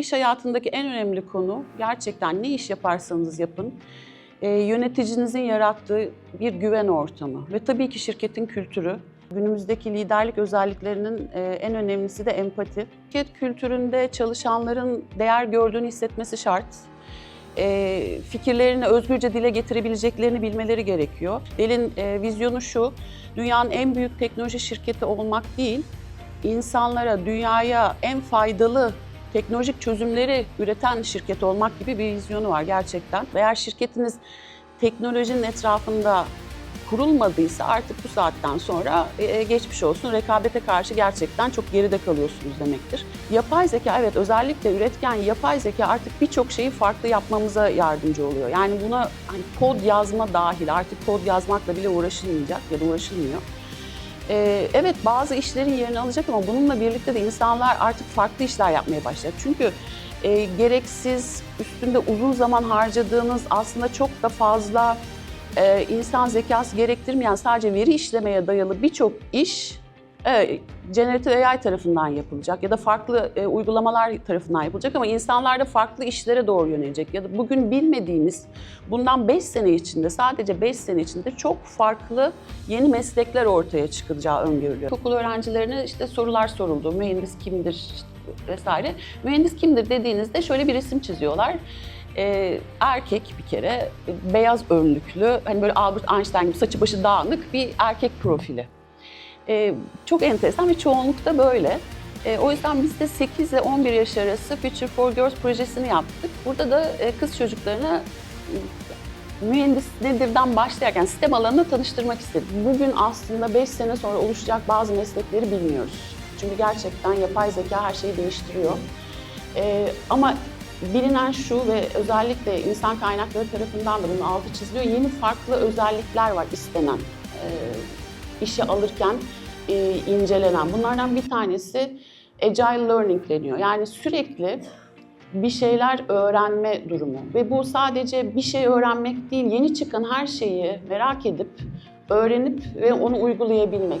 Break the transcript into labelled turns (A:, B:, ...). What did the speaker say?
A: İş hayatındaki en önemli konu gerçekten ne iş yaparsanız yapın e, yöneticinizin yarattığı bir güven ortamı ve tabii ki şirketin kültürü. Günümüzdeki liderlik özelliklerinin e, en önemlisi de empati. Şirket kültüründe çalışanların değer gördüğünü hissetmesi şart. E, fikirlerini özgürce dile getirebileceklerini bilmeleri gerekiyor. Dell'in e, vizyonu şu, dünyanın en büyük teknoloji şirketi olmak değil, insanlara, dünyaya en faydalı teknolojik çözümleri üreten şirket olmak gibi bir vizyonu var gerçekten. Eğer şirketiniz teknolojinin etrafında kurulmadıysa artık bu saatten sonra e, geçmiş olsun rekabete karşı gerçekten çok geride kalıyorsunuz demektir. Yapay zeka evet özellikle üretken yapay zeka artık birçok şeyi farklı yapmamıza yardımcı oluyor. Yani buna hani kod yazma dahil artık kod yazmakla bile uğraşılmayacak ya da uğraşılmıyor. Ee, evet bazı işlerin yerini alacak ama bununla birlikte de insanlar artık farklı işler yapmaya başlayacak. Çünkü e, gereksiz, üstünde uzun zaman harcadığınız aslında çok da fazla e, insan zekası gerektirmeyen sadece veri işlemeye dayalı birçok iş e, Generative AI tarafından yapılacak ya da farklı e, uygulamalar tarafından yapılacak ama insanlar da farklı işlere doğru yönelecek. Ya da bugün bilmediğimiz, bundan 5 sene içinde, sadece 5 sene içinde çok farklı yeni meslekler ortaya çıkacağı öngörülüyor. Okul öğrencilerine işte sorular soruldu, mühendis kimdir vesaire. Mühendis kimdir dediğinizde şöyle bir resim çiziyorlar. Ee, erkek bir kere, beyaz önlüklü, hani böyle Albert Einstein gibi saçı başı dağınık bir erkek profili. Ee, çok enteresan ve çoğunlukta böyle. Ee, o yüzden biz de 8 ile 11 yaş arası Future for Girls projesini yaptık. Burada da e, kız çocuklarına e, mühendis nedirden başlayarak sistem alanına tanıştırmak istedik. Bugün aslında 5 sene sonra oluşacak bazı meslekleri bilmiyoruz. Çünkü gerçekten yapay zeka her şeyi değiştiriyor. Ee, ama bilinen şu ve özellikle insan kaynakları tarafından da bunun altı çiziliyor. Yeni farklı özellikler var istenen. Ee, işe alırken e, incelenen. Bunlardan bir tanesi agile learning deniyor. Yani sürekli bir şeyler öğrenme durumu ve bu sadece bir şey öğrenmek değil, yeni çıkan her şeyi merak edip öğrenip ve onu uygulayabilmek.